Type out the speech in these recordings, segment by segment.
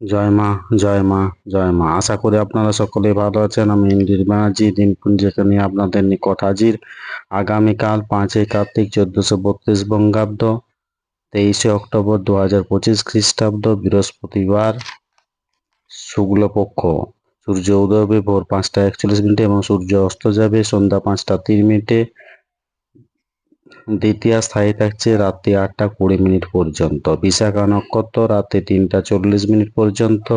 জয় মা জয় মা জয় মা। আশা করি আপনারা সকলে ভালো আছেন। আমি ইন্দির ব্যানার্জি দিনপুঞ্জকে নিয়ে আপনাদের নিকট হাজির। আগামীকাল পাঁচই কার্তিক চোদ্দশো বত্রিশ বঙ্গাব্দ, তেইশে অক্টোবর দু হাজার পঁচিশ খ্রিস্টাব্দ, বৃহস্পতিবার শুক্লপক্ষ। সূর্য উদয় হবে ভোর পাঁচটা একচল্লিশ মিনিটে এবং সূর্য অস্ত যাবে সন্ধ্যা পাঁচটা তিন মিনিটে। দ্বিতীয় স্থায়ী থাকছে রাত্রি আটটা কুড়ি মিনিট পর্যন্ত। বিশাখা নক্ষত্র রাতে তিনটা চল্লিশ মিনিট পর্যন্ত।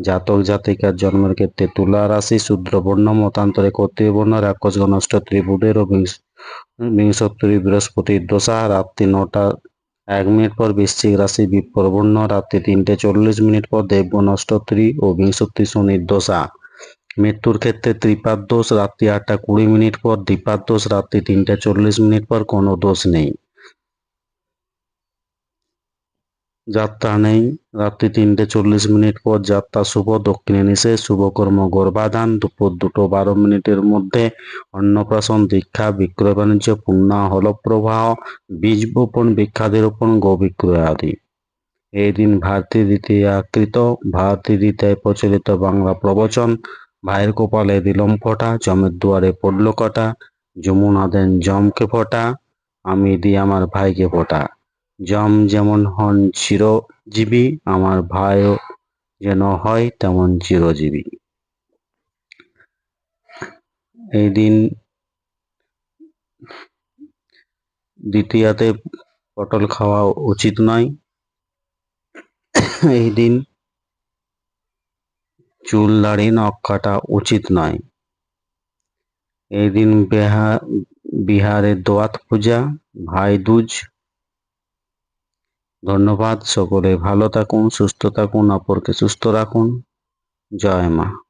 জাতক জাতিকার জন্মের ক্ষেত্রে তুলা রাশি শূদ্রবর্ণ মতান্তরে ক্ষত্রিয় বর্ণ রাক্ষসগণ অষ্টত্রী বুধের ও বিংশ- বৃহস্পতির দশা, রাত্রি নটা এক মিনিট পর বৃশ্চিক রাশি বিপ্রবর্ণ রাত্রি তিনটে চল্লিশ মিনিট পর দেবগণ অষ্টত্রী ও বিংশোত্তরী শনির দশা। মৃত্যুর ক্ষেত্রে ত্রিপাদ দোষ, রাত্রি আটটা কুড়ি মিনিট পর দ্বিপাদ দোষ, রাত্রি তিনটা চল্লিশ মিনিট পর কোনো দোষ নেই। যাত্রা নেই। রাত্রি তিনটে চল্লিশ মিনিট পর যাত্রা শুভ, দক্ষিণে নিষেধ শুভকর্ম গর্ভাধান, দুপুর দুটো বারো মিনিটের মধ্যে অন্নপ্রাশন, দীক্ষা, বিক্রয় বাণিজ্য পূর্ণা হল প্রবাহ বীজ বপন বিখ্যাতি রোপণ গো বিক্রয় আদি। এই দিন ভারতী দ্বিতীয় আকৃত ভারতী দ্বিতীয় প্রচলিত বাংলা প্রবচন ভাইয়ের কপালে দিলম ফোঁটা জমের দুয়ারে পড়ল কটা, যমুনা দেন জমকে ফোঁটা, আমি দিই আমার ভাইকে ফোঁটা। জম যেমন হন চিরজীবী, আমার ভাইও যেন হয় তেমন চিরজীবী। এই দিন দ্বিতীয়াতে পটল খাওয়া উচিত নয়। এই দিন চুল দাড়ি নখ কাটা উচিত নয়। এই দিন বিহারের বিহারে দোয়াত পূজা, ভাই দুজ। ধন্যবাদ সকলে, ভালো থাকুন, সুস্থ থাকুন, অপরকে সুস্থ রাখুন। জয় মা।